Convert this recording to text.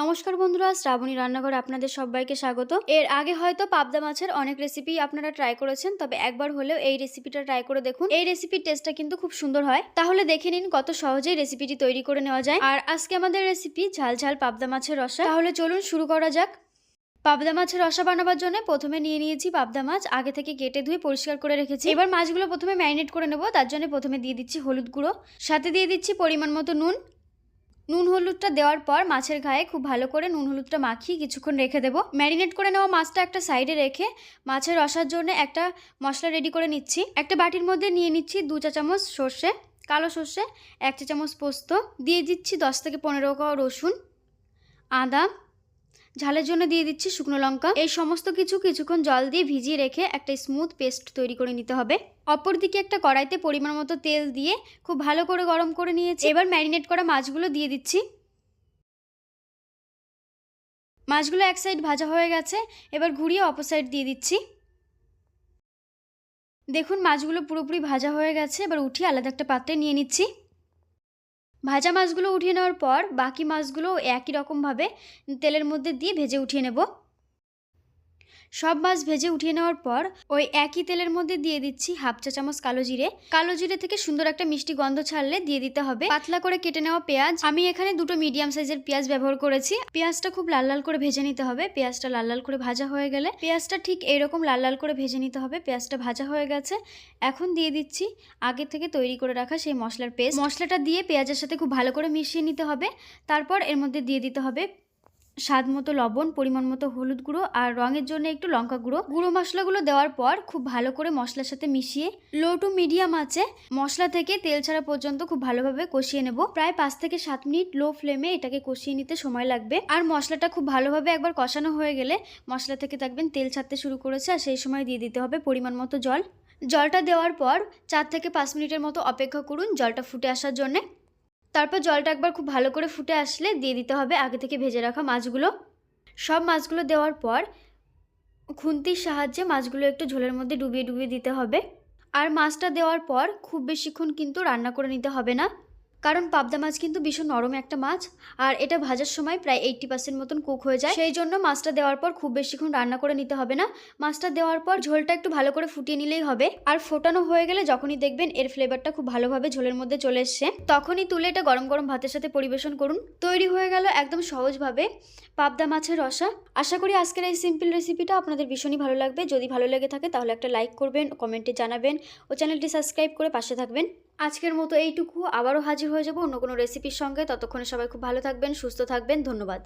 নমস্কার বন্ধুরা, শ্রাবণী রান্নাঘরে আপনাদের সবাইকে স্বাগত। এর আগে হয়তো পাবদা মাছের অনেক রেসিপি আপনারা ট্রাই করেছেন, তবে একবার হলেও এই রেসিপিটা ট্রাই করে দেখুন। এই রেসিপির টেস্টটা কিন্তু খুব সুন্দর হয়। তাহলে দেখে নিন কত সহজেই রেসিপিটি তৈরি করে নেওয়া যায়। আর আজকে আমাদের রেসিপি ঝাল ঝাল পাবদা মাছের রসা। তাহলে চলুন শুরু করা যাক। পাবদা মাছের রসা বানাবার জন্য প্রথমে নিয়ে নিয়েছি পাবদা মাছ, আগে থেকে কেটে ধুয়ে পরিষ্কার করে রেখেছি। এবার মাছগুলো প্রথমে ম্যারিনেট করে নেব, তার জন্য প্রথমে দিয়ে দিচ্ছি হলুদ গুঁড়ো। সাথে দিয়ে দিচ্ছি পরিমাণ মতো নুন। নুন হলুদটা দেওয়ার পর মাছের গায়ে খুব ভালো করে নুন হলুদটা মাখিয়ে কিছুক্ষণ রেখে দেবো। ম্যারিনেট করে নেওয়া মাছটা একটা সাইডে রেখে মাছের রসার জন্য একটা মশলা রেডি করে নিচ্ছি। একটা বাটির মধ্যে নিয়ে নিচ্ছি দু চা চামচ সর্ষে, কালো সর্ষে, এক চা চামচ পোস্ত। দিয়ে দিচ্ছি দশ থেকে পনেরো কাওয়া রসুন, আদা ঝালের জন্য দিয়ে দিচ্ছি শুকনো লঙ্কা। এই সমস্ত কিছু কিছুক্ষণ জল দিয়ে ভিজিয়ে রেখে একটা স্মুথ পেস্ট তৈরি করে নিতে হবে। অপরদিকে একটা কড়াইতে পরিমাণ মতো তেল দিয়ে খুব ভালো করে গরম করে নিয়েছি। এবার ম্যারিনেট করা মাছগুলো দিয়ে দিচ্ছি। মাছগুলো এক সাইড ভাজা হয়ে গেছে, এবার ঘুরিয়ে অপর সাইড দিয়ে দিচ্ছি। দেখুন মাছগুলো পুরোপুরি ভাজা হয়ে গেছে, এবার উঠিয়ে আলাদা একটা পাত্রে নিয়ে নিচ্ছি। ভাজা মাছগুলো উঠিয়ে নেওয়ার পর বাকি মাছগুলো একই রকমভাবে তেলের মধ্যে দিয়ে ভেজে উঠিয়ে নেব। সব মাছ ভেজে উঠিয়ে নেওয়ার পর ওই একই তেলের মধ্যে দিয়ে দিচ্ছি হাফ চা চামচ কালো জিরে। কালো জিরে থেকে সুন্দর একটা মিষ্টি গন্ধ ছাড়লে দিয়ে দিতে হবে। পাতলা করে কেটে নেওয়া পেঁয়াজ। আমি এখানে দুটো মিডিয়াম সাইজের পেঁয়াজ ব্যবহার করেছি। পেঁয়াজটা খুব লাল লাল করে ভেজে নিতে হবে। পেঁয়াজটা লাল লাল করে ভাজা হয়ে গেলে পেঁয়াজটা ঠিক এরকম লাল লাল করে ভেজে নিতে হবে। পেঁয়াজটা ভাজা হয়ে গেছে। এখন দিয়ে দিচ্ছি আগে থেকে তৈরি করে রাখা সেই মশলার পেস্ট। মশলাটা দিয়ে পেঁয়াজের সাথে খুব ভালো করে মিশিয়ে নিতে হবে। তারপর এর মধ্যে দিয়ে দিতে হবে স্বাদ মতো লবণ, পরিমাণ মতো হলুদ গুঁড়ো আর রঙের জন্য একটু লঙ্কা গুঁড়ো। গুঁড়ো মশলাগুলো দেওয়ার পর খুব ভালো করে মশলার সাথে মিশিয়ে লো টু মিডিয়াম আছে মশলা থেকে তেল ছাড়া পর্যন্ত খুব ভালোভাবে কষিয়ে নেব। প্রায় পাঁচ থেকে সাত মিনিট লো ফ্লেমে এটাকে কষিয়ে নিতে সময় লাগবে। আর মশলাটা খুব ভালোভাবে একবার কষানো হয়ে গেলে মশলা থেকে দেখবেন তেল ছাড়তে শুরু করেছে আর সেই সময় দিয়ে দিতে হবে পরিমাণ মতো জল। জলটা দেওয়ার পর চার থেকে পাঁচ মিনিটের মতো অপেক্ষা করুন জলটা ফুটে আসার জন্যে। তারপর জলটা একবার খুব ভালো করে ফুটে আসলে দিয়ে দিতে হবে আগে থেকে ভেজে রাখা মাছগুলো। সব মাছগুলো দেওয়ার পর খুন্তির সাহায্যে মাছগুলো একটু ঝোলের মধ্যে ডুবিয়ে ডুবিয়ে দিতে হবে। আর মাছটা দেওয়ার পর খুব বেশিক্ষণ কিন্তু রান্না করে নিতে হবে না। কারণ পাবদা মাছ কিন্তু ভীষণ নরম একটা মাছ, আর এটা ভাজার সময় প্রায় এইটটি পার্সেন্ট মতন কুক হয়ে যায়। সেই জন্য মাছটা দেওয়ার পর খুব বেশিক্ষণ রান্না করে নিতে হবে না। মাছটা দেওয়ার পর ঝোলটা একটু ভালো করে ফুটিয়ে নিলেই হবে। আর ফোটানো হয়ে গেলে যখনই দেখবেন এর ফ্লেভারটা খুব ভালোভাবে ঝোলের মধ্যে চলে এসছে, তখনই তুলে এটা গরম গরম ভাতের সাথে পরিবেশন করুন। তৈরি হয়ে গেল একদম সহজভাবে পাবদা মাছের রসা। আশা করি আজকের এই সিম্পল রেসিপিটা আপনাদের ভীষণই ভালো লাগবে। যদি ভালো লেগে থাকে তাহলে একটা লাইক করবেন কমেন্টে জানাবেন ও চ্যানেলটি সাবস্ক্রাইব করে পাশে থাকবেন। আজকের মতো এইটুকু। আবারও হাজির হয়ে যাব অন্য কোনো রেসিপির সঙ্গে। ততক্ষণে সবাই খুব ভালো থাকবেন, সুস্থ থাকবেন। ধন্যবাদ।